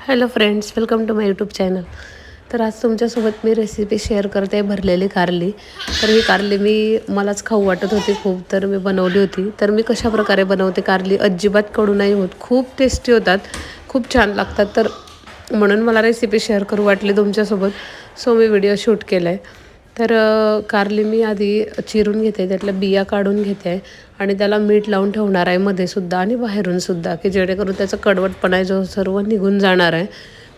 Hello friends welcome to my YouTube channel तर आज तुमच्यासोबत मी रेसिपी शेअर करते भरलेली कारली. तर ही कारली मी मलाच खाऊ वाटत होती खूप तर मी बनवली होती. तर मी कशा प्रकारे बनवते कारली अजिबात कडू नाही होत. खूप टेस्टी होतात खूप छान लागतात. तर म्हणून मला रेसिपी शेअर करू वाटली तुमच्यासोबत. सो मी व्हिडिओ शूट केला आहे तर कारली मी आधी चिरून घेते त्यातल्या बिया काढून घेते आणि त्याला मीठ लावून ठेवणार आहे मध्ये सुद्धा आणि बाहेरून सुद्धा की जेणेकरून त्याचं कडवटपणा जो सर्व निघून जाणार आहे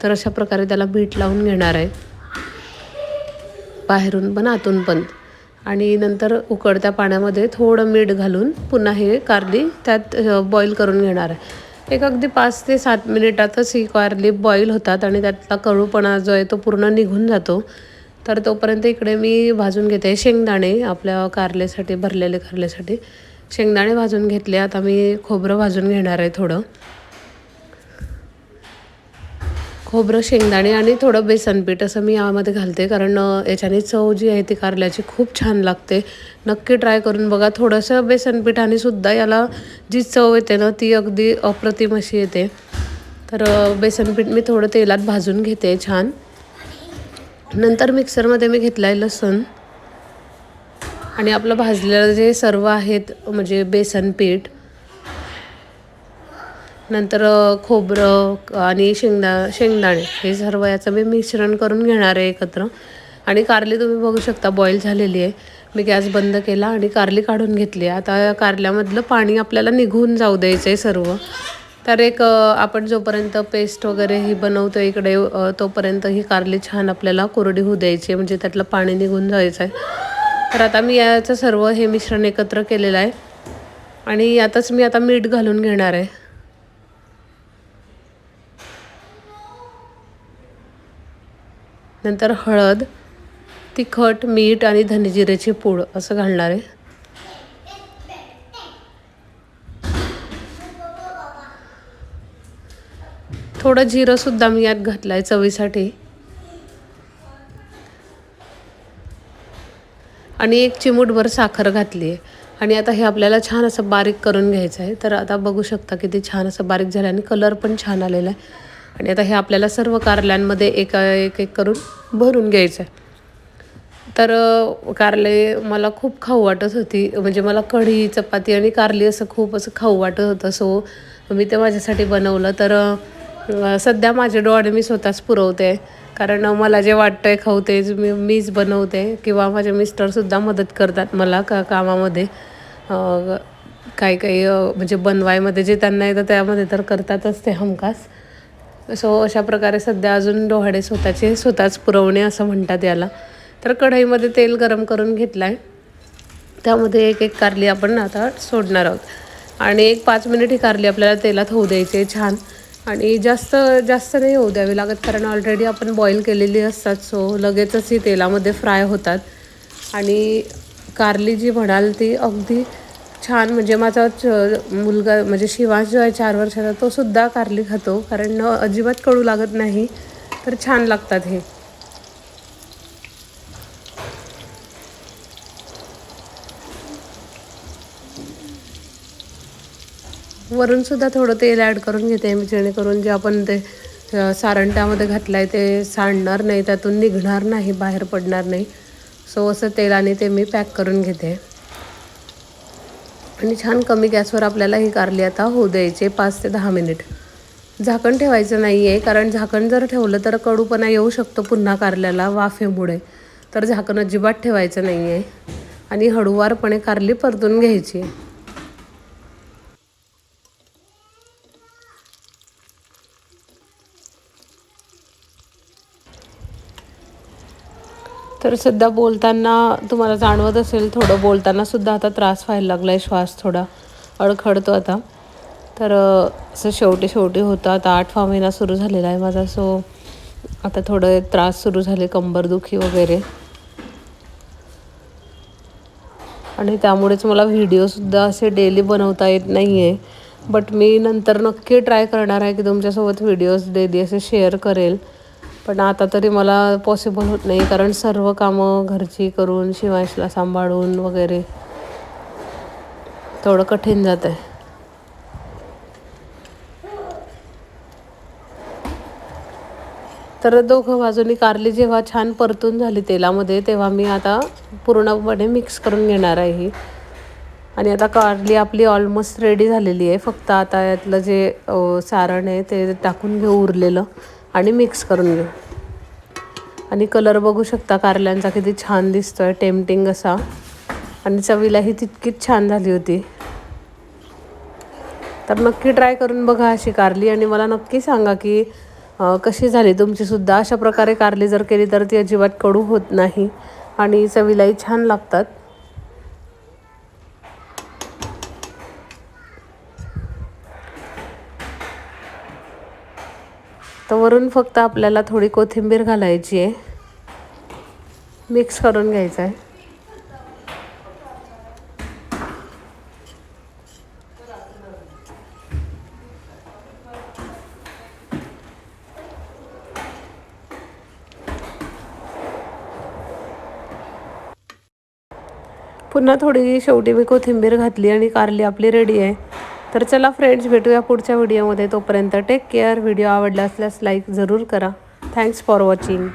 तर अशा प्रकारे त्याला मीठ लावून घेणार आहे. बाहेरून पण आतून पण. आणि नंतर उकडत्या पाण्यामध्ये थोडं मीठ घालून पुन्हा हे कारली त्यात बॉईल करून घेणार आहे. एक अगदी पाच ते सात मिनिटातच ही कारली बॉईल होतात आणि त्यातला कळूपणा जो आहे तो पूर्ण निघून जातो. तर तोपर्यंत इकडे मी भाजून घेते. शेंगदाणे आपल्या कारलेसाठी भरलेले कारलेसाठी शेंगदाणे भाजून घेतले. आता मी खोबरं भाजून घेणार आहे थोडं. खोबरं शेंगदाणे आणि थोडं बेसन पीठ असं मी यामध्ये घालते. कारण याच्याने चव जी आहे ती कारल्याची खूप छान लागते. नक्की ट्राय करून बघा. थोडंसं बेसन पीठाने सुद्धा याला जी चव येते ना ती अगदी अप्रतिम अशी येते. तर बेसन पीठ मी थोडं तेलात भाजून घेते छान. नंतर मिक्सरमध्ये मी घेतला आहे लसूण. आणि आपलं भाजलेलं जे सर्व आहेत म्हणजे बेसन पीठ. नंतर खोबरं आणि शेंगदा शेंगदाणे. हे सर्व याचं मी मिश्रण करून घेणार आहे एकत्र. आणि कारली तुम्ही बघू शकता बॉईल झालेली आहे. मी गॅस बंद केला आणि कारली काढून घेतली आता कारल्यामधलं पाणी आपल्याला निघून जाऊ द्यायचं आहे सर्व. तर एक आपण जोपर्यंत पेस्ट वगैरे ही बनवतो इकडे तोपर्यंत ही कारली छान आपल्याला कोरडी होऊ द्यायची म्हणजे त्यातलं पाणी निघून जायचं आहे तर आता मी याचं सर्व हे मिश्रण एकत्र केलेलं आहे. आणि यातच मी आता मीठ घालून घेणार आहे. नंतर हळद तिखट मीठ आणि धनेजिऱ्याची पूड असं घालणार आहे. थोडं जिरंसुद्धा मी यात घातलं आहे चवीसाठी. आणि एक चिमूटभर साखर घातली आहे. आणि आता हे आपल्याला छान असं बारीक करून घ्यायचं आहे तर आता बघू शकता की ते छान असं बारीक झालं आणि कलर पण छान आलेला आहे. आणि आता हे आपल्याला सर्व कारल्यांमध्ये एका एक एक करून भरून घ्यायचं आहे तर कारले मला खूप खाऊ वाटत होती. म्हणजे मला कढी चपाती आणि कारली असं खूप असं खाऊ वाटत होतं. सो मी ते माझ्यासाठी बनवलं. तर सध्या माझे डोळे मी स्वतःच पुरवते. कारण मला जे वाटतं आहे खाऊ तेच मी मीच बनवते किंवा माझे मिस्टरसुद्धा मदत करतात मला का कामामध्ये. काही काही म्हणजे बनवायमध्ये जे त्यांना येतं त्यामध्ये तर करतातच ते हमखास. सो अशा प्रकारे सध्या अजून डोहाडे स्वतःचे स्वतःच पुरवणे असं म्हणतात याला. तर कढईमध्ये तेल गरम करून घेतलं आहे त्यामध्ये एक एक कारली आपण आता सोडणार आहोत. आणि एक पाच मिनिट ही कारली आपल्याला तेलात होऊ द्यायची छान. आणि जास्त जास्त नाही होऊ द्यावी लागत कारण ऑलरेडी आपण बॉईल केलेली असतात सो लगेचच ही तेलामध्ये फ्राय होतात. आणि कारली जी म्हणाल ती अगदी छान म्हणजे माझा मुलगा म्हणजे शिवास जो आहे चार वर्षाचा तो सुद्धा कारली खातो कारण अजिबात कळू लागत नाही तर छान लागतात हे. वरूनसुद्धा थोडं तेल ॲड करून घेते मी जेणेकरून जे आपण ते सारण त्यामध्ये घातलं आहे ते सांडणार नाही त्यातून निघणार नाही बाहेर पडणार नाही. सो असं तेलाने ते मी पॅक करून घेते. आणि छान कमी गॅसवर आपल्याला ही कारली आता होऊ द्यायचे पाच ते दहा मिनिट. झाकण ठेवायचं नाही आहे कारण झाकण जर ठेवलं तर कडूपणा येऊ शकतो पुन्हा कारल्याला वाफेमुळे. तर झाकण अजिबात ठेवायचं नाही आहे आणि हळूवारपणे कारली परतून घ्यायची. तर सध्या बोलताना तुम्हाला जाणवत असेल थोडं बोलताना सुद्धा आता त्रास व्हायला लागला आहे श्वास थोडा अडखडतो आता. तर असं शेवटी शेवटी होतं. आता आठवा महिना सुरू झालेला आहे माझा सो आता थोडं त्रास सुरू झाले कंबरदुखी वगैरे. आणि त्यामुळेच मला व्हिडिओसुद्धा असे डेली बनवता येत नाही आहे बट मी नंतर नक्की ट्राय करणार आहे की तुमच्यासोबत व्हिडिओज डेली असे शेअर करेल. पण आता तरी मला पॉसिबल होत नाही कारण सर्व कामं घरची करून शिवायशला सांभाळून वगैरे थोडं कठीण जात आहे तर दोघं बाजूनी कारली जेव्हा छान परतून झाली तेलामध्ये तेव्हा मी आता पूर्णपणे मिक्स करून घेणार आहे ही. आणि आता कारली आपली ऑलमोस्ट रेडी झालेली आहे. फक्त आता यातलं जे सारण आहे ते टाकून घेऊ उरलेलं. आणि मिक्स करून घेऊ. आणि कलर बघू शकता कारल्यांचा किती छान दिसतोय टेम्पटिंग असा. आणि चवीलाही तितकीच छान झाली होती. तर नक्की ट्राय करून बघा अशी कारली आणि मला नक्की सांगा की कशी झाली? तुमचीसुद्धा अशा प्रकारे कारली जर केली तर ती अजिबात कडू होत नाही आणि चवीलाही छान लागतात. तर वरून फक्त आपल्याला थोडी कोथिंबीर घालायची आहे. मिक्स करून घ्यायचं आहे पुन्हा थोडी शेवटी मी कोथिंबीर घातली आणि कारली आपली रेडी आहे. तर चला फ्रेंड्स भेटूया पुढच्या व्हिडिओमध्ये तोपर्यंत टेक केअर व्हिडिओ आवडला असल्यास लाईक जरूर करा. Thanks for watching